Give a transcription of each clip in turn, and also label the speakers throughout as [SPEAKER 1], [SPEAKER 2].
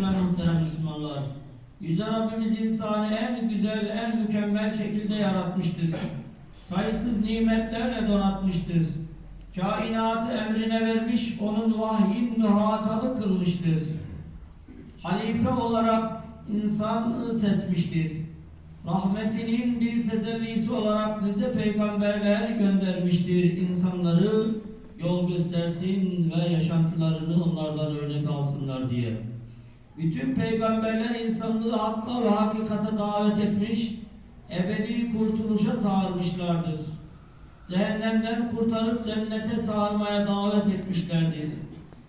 [SPEAKER 1] ve muhterem Müslümanlar. Yüce Rabbimiz insanı en güzel, en mükemmel şekilde yaratmıştır. Sayısız nimetlerle donatmıştır. Kainatı emrine vermiş, onun vahyin muhatabı kılmıştır. Halife olarak insanı seçmiştir. Rahmetinin bir tecellisi olarak nice peygamberler göndermiştir. İnsanları yol göstersin ve yaşantılarını onlardan örnek alsınlar diye. Bütün peygamberler insanlığı hakka ve hakikate davet etmiş, ebedi kurtuluşa çağırmışlardır. Cehennemden kurtarıp cennete çağırmaya davet etmişlerdir.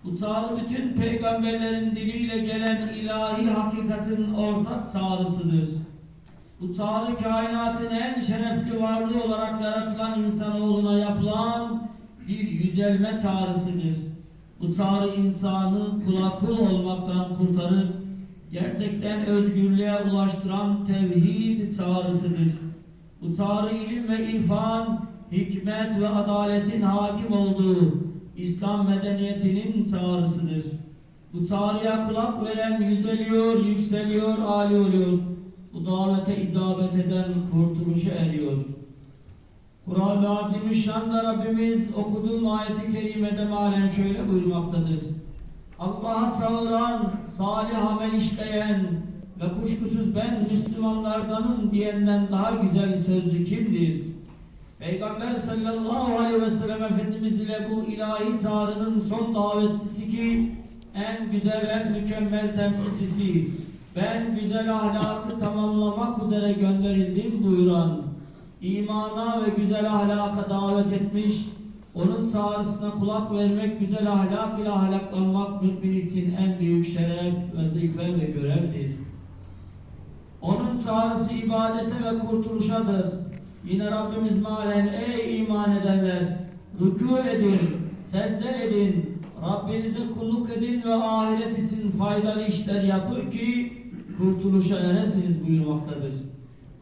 [SPEAKER 1] Bu çağrı bütün peygamberlerin diliyle gelen ilahi hakikatin ortak çağrısıdır. Bu çağrı kainatın en şerefli varlığı olarak yaratılan insanoğluna yapılan bir yücelme çağrısıdır. Bu çağrı insanı kula kul olmaktan kurtarıp gerçekten özgürlüğe ulaştıran tevhid çağrısıdır. Bu çağrı ilim ve irfan, hikmet ve adaletin hakim olduğu İslam medeniyetinin çağrısıdır. Bu çağrıya kulak veren yüceliyor, yükseliyor, âli oluyor. Bu davete icabet eden kurtuluşa eriyor. Kur'an-ı Azimüşşan'da Rabbimiz okuduğum ayeti kerimede malen şöyle buyurmaktadır. Allah'a çağıran, salih amel işleyen ve kuşkusuz ben Müslümanlardanım diyenden daha güzel sözlü kimdir? Peygamber sallallahu aleyhi ve sellem Efendimiz ile bu ilahi çağrının son davetlisi ki en güzel, en mükemmel temsilcisi, ben güzel ahlakı tamamlamak üzere gönderildim buyuran, imana ve güzel ahlaka davet etmiş, onun çağrısına kulak vermek, güzel ahlak ile ahlaklanmak mümin için en büyük şeref, vazife ve görevdir. Onun çağrısı ibadete ve kurtuluşadır. Yine Rabbimiz malen ey iman edenler rükû edin, secde edin, Rabbinize kulluk edin ve ahiret için faydalı işler yapın ki kurtuluşa eresiniz buyurmaktadır.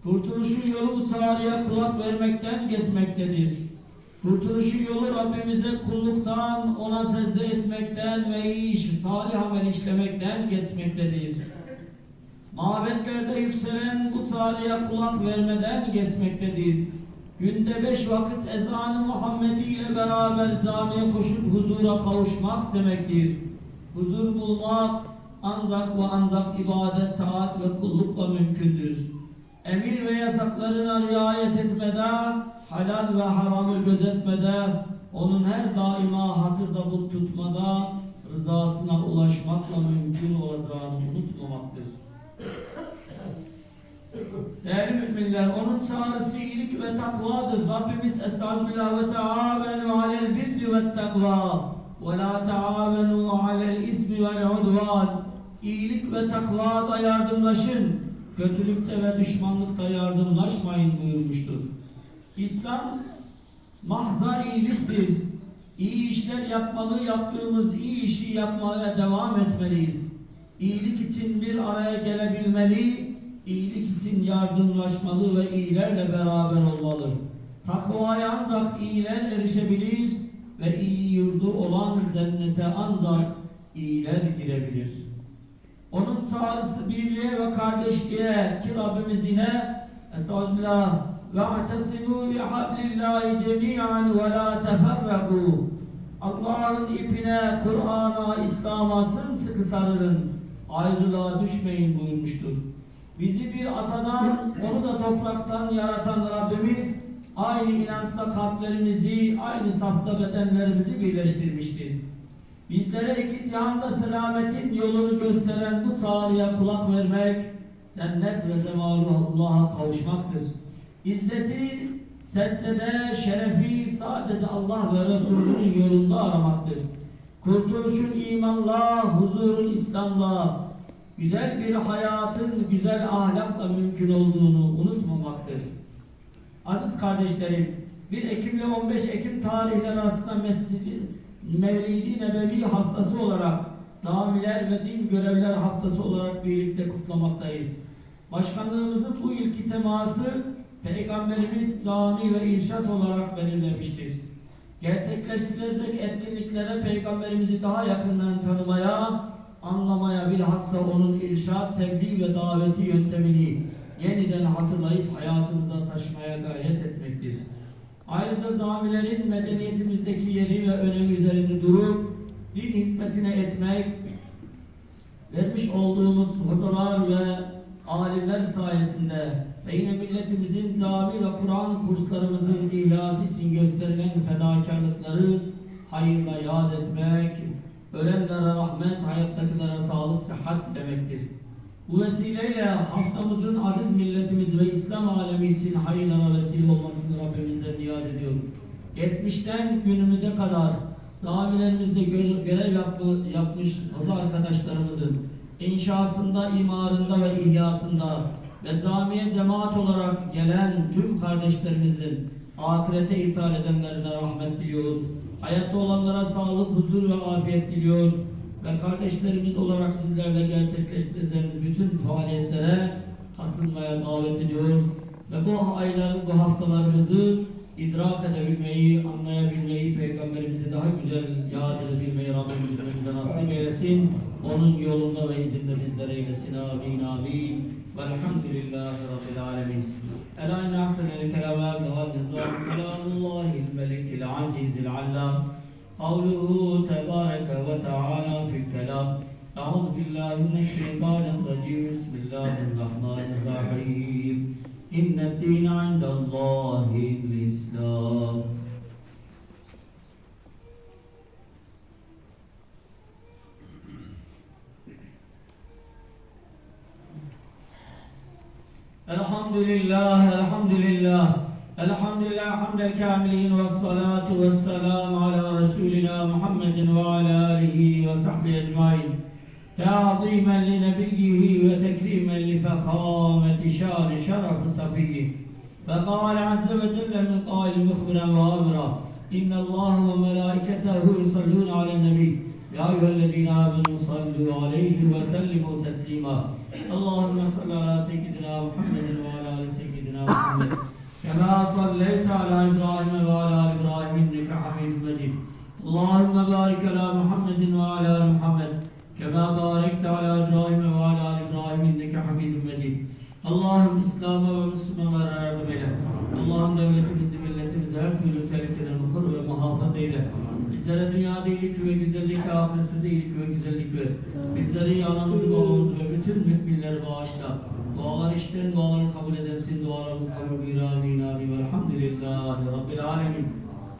[SPEAKER 1] Kurtuluşun yolu bu çağrıya kulak vermekten geçmektedir. Kurtuluşun yolu Rabbimize kulluktan, ona secde etmekten ve iyi iş, salih amel işlemekten geçmektedir. Mabetlerde yükselen bu çağrıya kulak vermeden geçmektedir. Günde beş vakit ezanı Muhammedi ile beraber camiye koşup huzura kavuşmak demektir. Huzur bulmak ancak ve ancak ibadet, taat ve kullukla mümkündür. Emir ve yasaklarına riayet etmede, halal ve haramı gözetmede, onun her daima hatırda bu tutmada, rızasına ulaşmakla mümkün olacağını unutmamaktır. Değerli müminler, onun çağrısı iyilik ve takvadır. Rabbimiz Estağfirullah ve teâvenû alel birri ve takvâ ve la teâvenû alel ismi vel udvân. İyilik ve takvada yardımlaşın, kötülükte ve düşmanlıkta yardımlaşmayın buyurmuştur. İslam mahza iyiliktir. İyi işler yapmalı, yaptığımız iyi işi yapmaya devam etmeliyiz. İyilik için bir araya gelebilmeli, iyilik için yardımlaşmalı ve iyilerle beraber olmalı. Takvaya ancak iyiler erişebilir ve iyi yurdu olan cennete ancak iyiler girebilir. Onun çağrısı birliğe ve kardeşliğe ki Rabbimiz yine Estağfirullah bi hablillahi cemi'an ve la teferraku Allah'ın ipine, Kur'an'a, İslam'a sımsıkı sarılın. Ayrılığa düşmeyin buyurmuştur. Bizi bir atadan, onu da topraktan yaratan Rabbimiz aynı inançta kalplerimizi, aynı safta bedenlerimizi birleştirmiştir. Bizlere iki cihanda selametin yolunu gösteren bu çağrıya kulak vermek, cennet ve zemalu Allah'a kavuşmaktır. İzzeti, secdede, şerefi sadece Allah ve Resulünün yolunda aramaktır. Kurtuluşun imanla, huzurun İslam'la, güzel bir hayatın güzel ahlakla mümkün olduğunu unutmamaktır. Aziz kardeşlerim, 1 Ekim ile 15 Ekim tarihleri arasında Mescid-i Mevlidi Nebevi haftası olarak camiler ve din görevler haftası olarak birlikte kutlamaktayız. Başkanlığımızın bu ilki teması Peygamberimiz cami ve irşat olarak belirlemiştir. Gerçekleştirilecek etkinliklere Peygamberimizi daha yakından tanımaya, anlamaya bilhassa onun irşad, tebliğ ve daveti yöntemini yeniden hatırlayıp hayatımıza taşımaya gayret etmektir. Ayrıca camilerin medeniyetimizdeki yeri ve önemi üzerinde durup din hizmetine etmek, vermiş olduğumuz hocalar ve alimler sayesinde ve yine milletimizin cami ve Kur'an kurslarımızın ihlası için gösterilen fedakarlıkları hayırla yad etmek, ölenlere rahmet, hayattakilere sağlık, sıhhat demektir. Bu vesileyle haftamızın aziz milletimiz ve İslam alemi için hayırlara vesile olmasını Rabbimizden niyaz ediyoruz. Geçmişten günümüze kadar camilerimizde gö- görev yapı- yapmış hoca arkadaşlarımızın inşasında, imarında ve ihyasında ve camiye cemaat olarak gelen tüm kardeşlerimizin ahirete ithal edenlerine rahmet diliyor. Hayatta olanlara sağlık, huzur ve afiyet diliyor. Ve kardeşlerimiz olarak sizlerle gerçekleştireceğimiz bütün faaliyetlere katılmaya davet ediyor. Ve bu aylar, bu haftalarımızı idrak edebilmeyi, anlayabilmeyi, Peygamberimizi daha güzel yad edebilmeyi Rabbimiz bize nasip eylesin. Onun yolunda ve izinde bizlere eylesin. Amin, amin. Velhamdülillahi Rabbil alemin. Ela inne ahsenel kelame ve nizam kelamullahil melikil azizil allam. قوله تبارك وتعالى في الكلام. أعوذ بالله من الشيطان الرجيم. بسم الله الرحمن الرحيم. إن الدين عند الله الإسلام. الحمد لله الحمد لله الحمد لله حمد الكاملين والصلاة والسلام على رسولنا محمد وعلى آله وصحبه أجمعين تعظيما لنبيه وتكريما لفخامة شان شرف صفيه. فقال عز وجل من قائل مخبرا وأمرا إن الله وملائكته يصلون على النبي. يا أيها الذين آمنوا صلوا عليه وسلموا تسليما. اللهم صل على سيدنا محمد وعلى آل سيدنا محمد. كما صليت على إبراهيم وعلى انك حميد مجيد اللهم بارك على محمد وعلى ال محمد كما باركت على ابراهيم وعلى ال ابراهيم انك حميد مجيد Allah'ım İslam'a ve Müslümanlara yardım eyle. Allah'ım devletimizi, milletimizi her türlü tehlikeden koru ve muhafaza eyle. Bizlere dünyada iyilik ve güzellik, ahirette de iyilik ve güzellik ver. Bizleri, anamızı, babamızı ve bütün müminleri bağışla. Dualar işten, duaları kabul edensin, dualarımız kabul buyur. Amin, amin. Velhamdülillahi Rabbil alemin.